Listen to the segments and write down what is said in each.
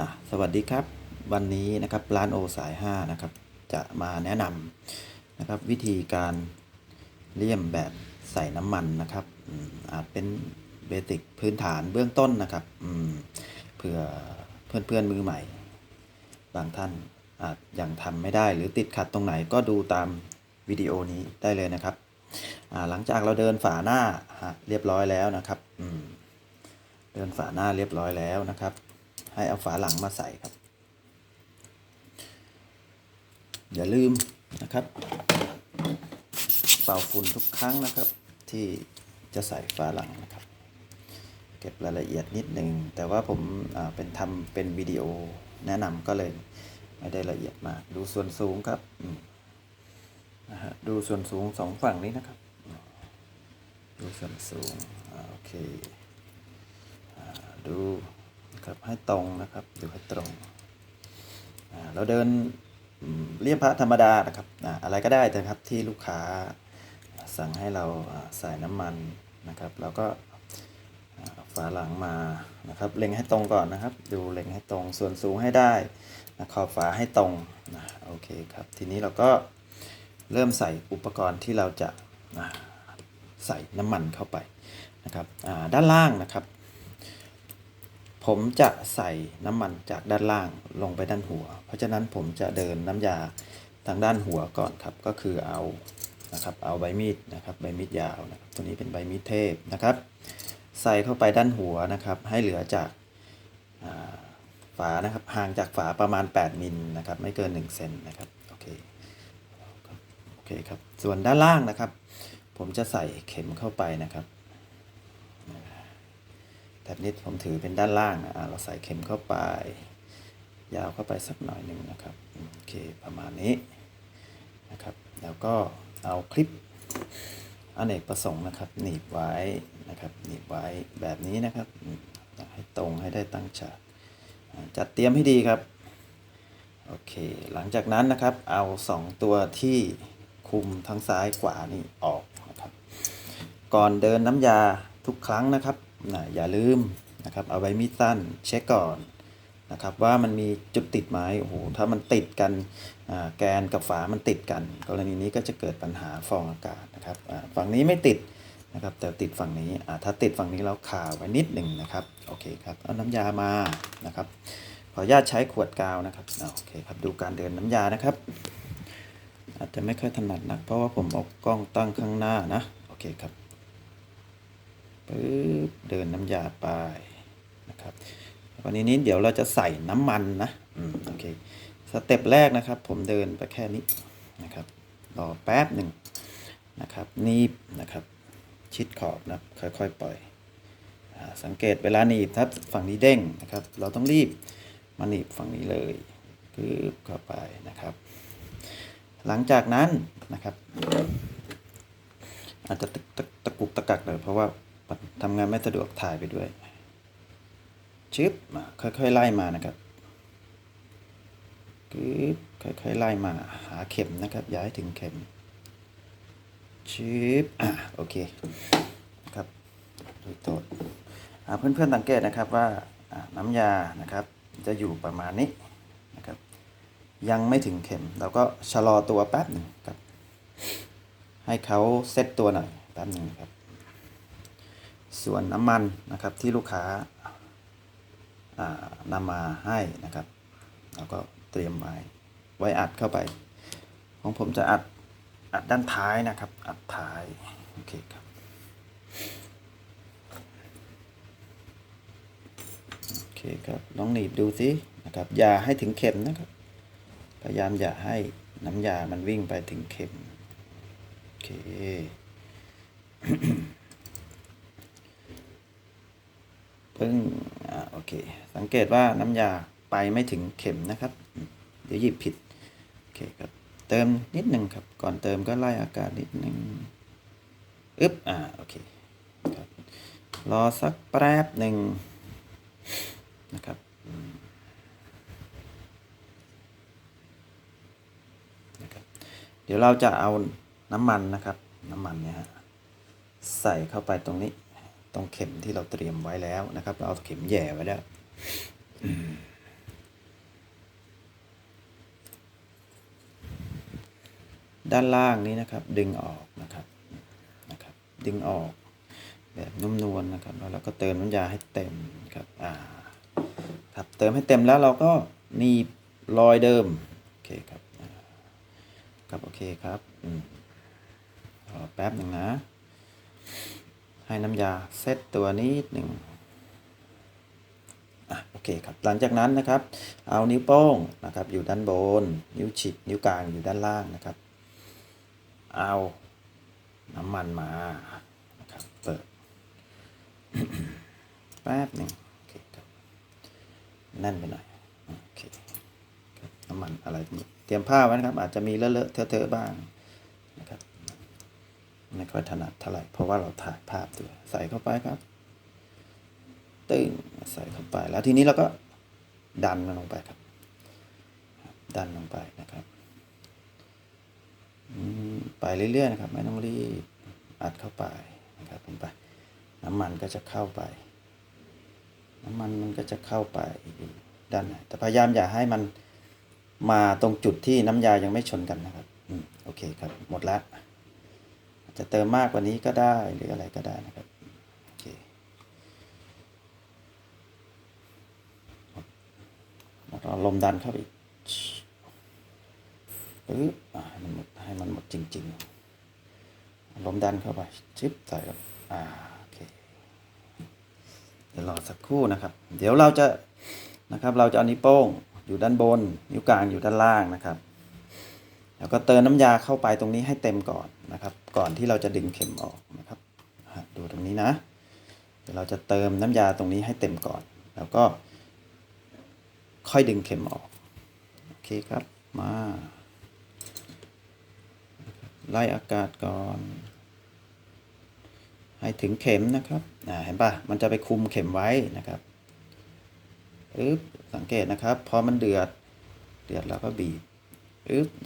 อะสวัสดีครับ วันนี้นะครับร้านโอสาย5นะครับจะมาแนะนำนะครับวิธีการเลี่ยมแบบใส่น้ำมันนะครับอาจเป็นเบสิกพื้นฐานเบื้องต้นนะครับอืมเผื่อนเพื่อนมือใหม่ บางท่านอาจยังทำไม่ได้หรือติดขัดตรงไหนก็ดูตามวิดีโอนี้ได้เลยนะครับหลังจากเราเดินฝาหน้าเรียบร้อยแล้วนะครับเดินฝาหน้าเรียบร้อยแล้วนะครับ ให้เอาฝาหลังมาใส่ครับ อย่าลืมนะครับ เป่าฝุ่นทุกครั้งนะครับ ที่จะใส่ฝาหลังนะครับ เก็บรายละเอียดนิดหนึ่งแต่ว่าผมเป็นทำเป็นวิดีโอแนะนำก็เลยไม่ได้ละเอียดมาก ดูส่วนสูงครับนะฮะดูส่วนสูงสองฝั่งนี้นะครับ ดูส่วนสูงโอเคดู นะครับให้ตรงนะครับดูให้ตรงเราเดินเรียบพระธรรมดานะครับอะไรก็ได้นะครับที่ลูกค้าสั่งให้เราใส่น้ำมันนะครับแล้วก็ฝาหลังมานะครับเล็งให้ตรงก่อนนะครับ ดูเล็งให้ตรงส่วนสูงให้ได้นะขอบฝาให้ตรงนะโอเคครับ ทีนี้เราก็เริ่มใส่อุปกรณ์ที่เราจะใส่น้ำมันเข้าไปนะครับด้านล่างนะครับ ผมจะใส่น้ำมันจากด้านล่างลงไปด้านหัว เพราะฉะนั้นผมจะเดินน้ำยาทางด้านหัวก่อนครับ ก็คือเอานะครับเอาใบมีดนะครับใบมีดยาวนะครับตัวนี้เป็นใบมีดเทพนะครับ ใส่เข้าไปด้านหัวนะครับ ให้เหลือจากาฝานะครับห่างจากฝาประมาณ 8มิลนะครับไม่เกิน1เซนนะครับโอเคโอเคครับส่วนด้านล่างนะครับ ผมจะใส่เข็มเข้าไปนะครับ แบบนี้ผมถือเป็นด้านล่างนะเราใส่เข็มเข้าไป ยาวเข้าไปสักหน่อยหนึ่งนะครับโอเคประมาณนี้นะครับ แล้วก็เอาคลิปอเนกประสงค์นะครับหนีบไว้นะครับหนีบไว้แบบนี้นะครับอืมให้ตรงให้ได้ตั้งฉากจัดเตรียมให้ดีครับโอเค หลังจากนั้นนะครับ เอา 2 ตัวที่คุมทั้งซ้ายขวานี่ออกนะครับ ก่อนเดินน้ำยาทุกครั้งนะครับ นะอย่าลืมนะครับเอาไว้มีดสั้นเช็คก่อนนะครับว่ามันมีจุดติดไหมโอ้โหถ้ามันติดกันแกนกับฝามันติดกัน กรณีนี้ก็จะเกิดปัญหาฟองอากาศนะครับฝั่งนี้ไม่ติดนะครับแต่ติดฝั่งนี้ถ้าติดฝั่งนี้เราคาไว้นิดหนึ่งนะครับโอเคครับเอาน้ำยามานะครับขออนุญาตใช้ขวดกาวนะครับโอเคครับดูการเดินน้ำยานะครับ อาจจะไม่ค่อยถนัดนักเพราะว่าผมเอากล้องตั้งข้างหน้านะโอเคครับ ปึ๊บเดินน้ำยาไปนะครับวันนี้นี้เดี๋ยวเราจะใส่น้ำมันนะอืมโอเคสเต็ปแรกนะครับ ผมเดินไปแค่นี้นะครับรอแป๊บหนึ่งนะครับนีบนะครับ ชิดขอบนะค่อยๆปล่อยสังเกตเวลาหนีบถ้าฝั่งนี้เด้งนะครับ เราต้องรีบมาหนีบฝั่งนี้เลยปึ๊บเข้าไปนะครับ หลังจากนั้นนะครับ อาจจะตะตะตะกุกตะกักหน่อยเพราะว่า ทำงานไม่สะดวกถ่ายไปด้วยชึบมาค่อยๆไล่มานะครับกึบค่อยๆไล่มาหาเข็มนะครับ ย้ายถึงเข็มชึบอะโอเคนะครับดูโทษอ่าเพื่อนๆสังเกตนะครับว่าอ่าน้ำยานะครับ จะอยู่ประมาณนี้นะครับ ยังไม่ถึงเข็มเราก็ชะลอตัวแป๊บหนึ่งครับ ให้เขาเซตตัวหน่อยแป๊บหนึ่งครับ ส่วนน้ำมันนะครับที่ลูกค้าอ่านำมาให้นะครับเราก็เตรียมไว้ไว้อัดเข้าไป ของผมจะอัดอัดด้านท้ายนะครับ อัดท้ายโอเคครับโอเคครับลองหนีบดูสินะครับอย่าให้ถึงเข็มนะครับ พยายามอย่าให้น้ำยามันวิ่งไปถึงเข็มโอเค เพิ่งอ่าโอเค สังเกตว่าน้ำยาไปไม่ถึงเข็มนะครับ เดี๋ยวหยิบผิด โอเคครับ เติมนิดหนึ่งครับ ก่อนเติมก็ไล่อากาศนิดหนึ่งอึ๊บ อ่า โอเคครับ รอสักแป๊บหนึ่งนะครับ นะครับ เดี๋ยวเราจะเอาน้ำมันนะครับ น้ำมันเนี่ยฮะ ใส่เข้าไปตรงนี้ ต้องเข็มที่เราเตรียมไว้แล้วนะครับ เราเอาเข็มแย่ไว้แล้วด้านล่างนี้นะครับ ดึงออกนะครับนะครับ ดึงออกแบบนุ่มนวลนนะครับ แล้วเราก็เติมน้ำยาให้เต็มครับอ่าครับเติมให้เต็มแล้วเราก็นีบรอยเดิมโอเคครับครับโอเคครับรอแป๊บหนึ่งนะ ให้น้ำยาเซตตัวนิดหนึ่งอะโอเคครับ หลังจากนั้นนะครับ เอานิ้วโป้งนะครับ อยู่ด้านบน นิ้วฉีดนิ้วกลางอยู่ด้านล่างนะครับ เอาน้ำมันมานะครับเปิดแป๊บหนึ่งโอเคครับแน่นไปหน่อยโอเคน้ำมันอะไรนี่เตรียมผ้าไว้นะครับ อาจจะมีเลอะเทอะๆบ้างนะครับ ไม่ค่อยถนัดเท่าไหร่เพราะว่าเราถ่ายภาพด้วยใส่เข้าไปครับตึงใส่เข้าไปแล้วทีนี้เราก็ดันมันลงไปครับ ดันลงไปนะครับไปเรื่อยๆนะครับ ไม่ต้องรีบอัดเข้าไปนะครับผมไปน้ำมันก็จะเข้าไป น้ำมันมันก็จะเข้าไปอยู่ด้านในแต่พยายามอย่าให้มันมาตรงจุดที่น้ำยายังไม่ชนกันนะครับ อืม โอเคครับ หมดแล้ว จะเติมมากกว่านี้ก็ได้หรืออะไรก็ได้นะครับโอเคแล้วลมดันเข้าไปปึ๊บให้มันหมดให้มันหมดจริง ๆ ลมดันเข้าไปชิปใส่ครับอ่าโอเคเดี๋ยวรอสักครู่นะครับ เดี๋ยวเราจะนะครับ เราจะเอานิ้วโป้งอยู่ด้านบน นิ้วกลางอยู่ด้านล่างนะครับ แล้วก็เติมน้ำยาเข้าไปตรงนี้ให้เต็มก่อนนะครับ ก่อนที่เราจะดึงเข็มออกนะครับอะดูตรงนี้นะเดี๋ยวเราจะเติมน้ำยาตรงนี้ให้เต็มก่อน แล้วก็ค่อยดึงเข็มออกโอเคครับมาไล่อากาศก่อน ให้ถึงเข็มนะครับอ่าเห็นปะมันจะไปคุมเข็มไว้นะครับอึ๊บสังเกตนะครับ พอมันเดือด เดือดแล้วก็บีบอึ๊บ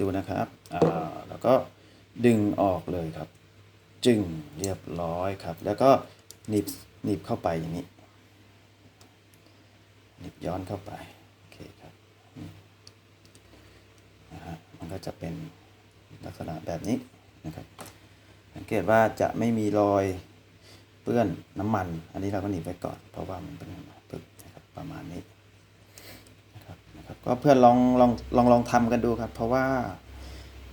ดูนะครับแล้วก็ดึงออกเลยครับ จึงเรียบร้อยครับ แล้วก็หนีบหนีบเข้าไปอย่างนี้หนีบย้อนเข้าไปโอเคครับนะฮะมันก็จะเป็นลักษณะแบบนี้นะครับ สังเกตว่าจะไม่มีรอยเปื้อนน้ำมัน อันนี้เราก็หนีบไว้ก่อน เพราะว่ามันเป็นปึ๊บนะครับประมาณนี้ ครับก็เพื่อนลองลองลองลองทำกันดูครับ เพราะว่า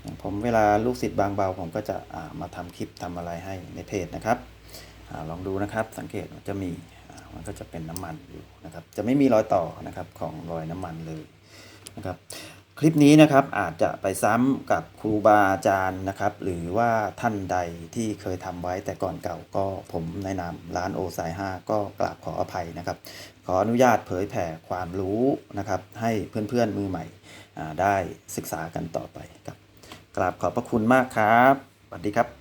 อย่างผมเวลาลูกศิษย์บางเบา ผมก็จะามาทำคลิปทำอะไรให้ในเพจนะครับอลองดูนะครับสังเกตมันจะมีมันก็จะเป็นน้ำมันอยู่นะครับ จะไม่มีรอยต่อนะครับของรอยน้ำมันเลยนะครับ คลิปนี้นะครับอาจจะไปซ้ำกับครูบาอาจารย์นะครับ หรือว่าท่านใดที่เคยทำไว้แต่ก่อนเก่าก็ผมในนามร้านโอสาย5ก็กราบขออภัยนะครับ ขออนุญาตเผยแผ่ความรู้นะครับ ให้เพื่อนๆมือใหม่ได้ศึกษากันต่อไปครับกราบขอบพระคุณมากครับสวัสดีครับ